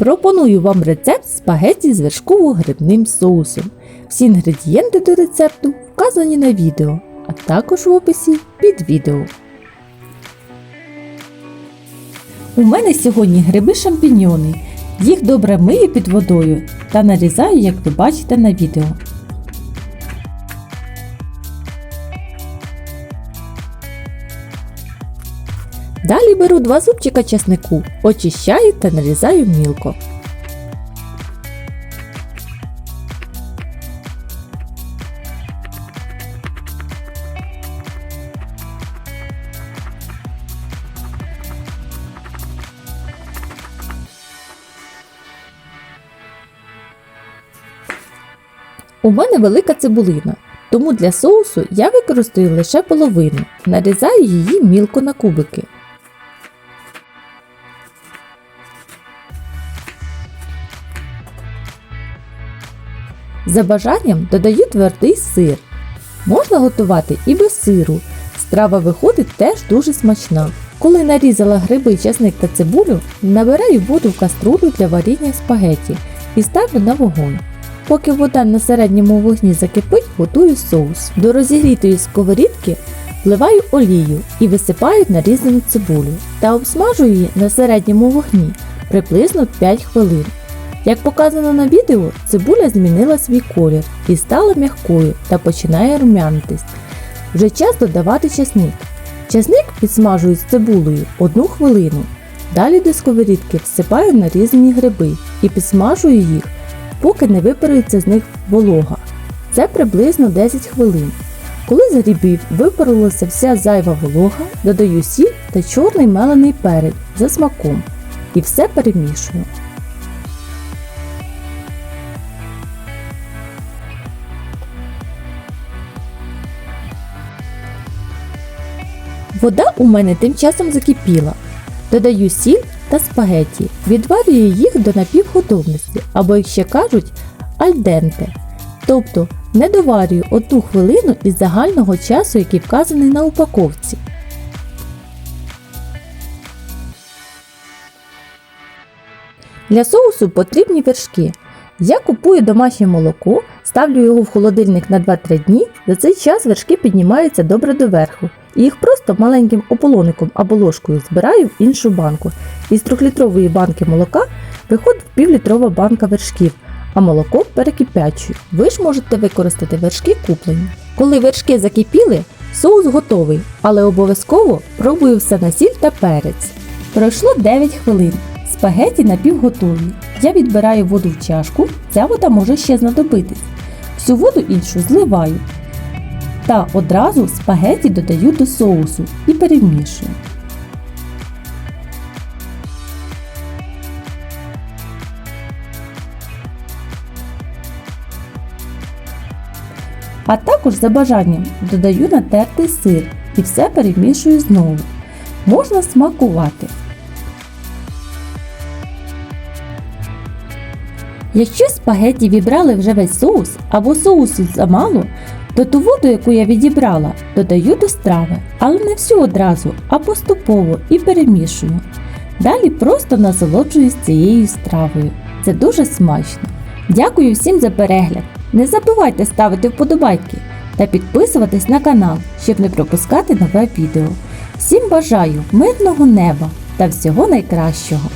Пропоную вам рецепт спагетті з вершково-грибним соусом. Всі інгредієнти до рецепту вказані на відео, а також в описі під відео. У мене сьогодні гриби шампіньйони. Їх добре мию під водою та нарізаю, як ви бачите на відео. Далі беру два зубчика чеснику, очищаю та нарізаю мілко. У мене велика цибулина, тому для соусу я використаю лише половину. Нарізаю її мілко на кубики. За бажанням додаю твердий сир. Можна готувати і без сиру. Страва виходить теж дуже смачна. Коли нарізала гриби, часник та цибулю, набираю воду в каструлю для варіння спагеті і ставлю на вогонь. Поки вода на середньому вогні закипить, готую соус. До розігрітої сковорідки вливаю олію і висипаю нарізану цибулю та обсмажую її на середньому вогні приблизно 5 хвилин. Як показано на відео, цибуля змінила свій колір і стала м'якою та починає рум'янитись. Вже час додавати часник. Часник підсмажую з цибулею 1 хвилину. Далі до сковорідки всипаю нарізані гриби і підсмажую їх, поки не випарується з них волога. Це приблизно 10 хвилин. Коли з грибів випарилася вся зайва волога, додаю сіль та чорний мелений перець за смаком і все перемішую. Вода у мене тим часом закипіла. Додаю сіль та спагеті, відварюю їх до напівготовності, або, як ще кажуть, альденте. Тобто не доварюю одну хвилину із загального часу, який вказаний на упаковці. Для соусу потрібні вершки. Я купую домашнє молоко, ставлю його в холодильник на 2-3 дні. За цей час вершки піднімаються добре доверху. Їх просто маленьким ополоником або ложкою збираю в іншу банку. Із 3-літрової банки молока виходить півлітрова банка вершків, а молоко перекипячую. Ви ж можете використати вершки куплені. Коли вершки закипіли, соус готовий, але обов'язково пробую все на сіль та перець. Пройшло 9 хвилин. Спагеті напівготові. Я відбираю воду в чашку, ця вода може ще знадобитись. Всю воду іншу зливаю. Та одразу спагеті додаю до соусу і перемішую. А також за бажанням додаю натертий сир і все перемішую знову. Можна смакувати. Якщо спагетті вібрали вже весь соус або соусу замало, то ту воду, яку я відібрала, додаю до страви, але не всю одразу, а поступово і перемішую. Далі просто насолоджуюсь цією стравою. Це дуже смачно. Дякую всім за перегляд. Не забувайте ставити вподобайки та підписуватись на канал, щоб не пропускати нове відео. Всім бажаю мирного неба та всього найкращого!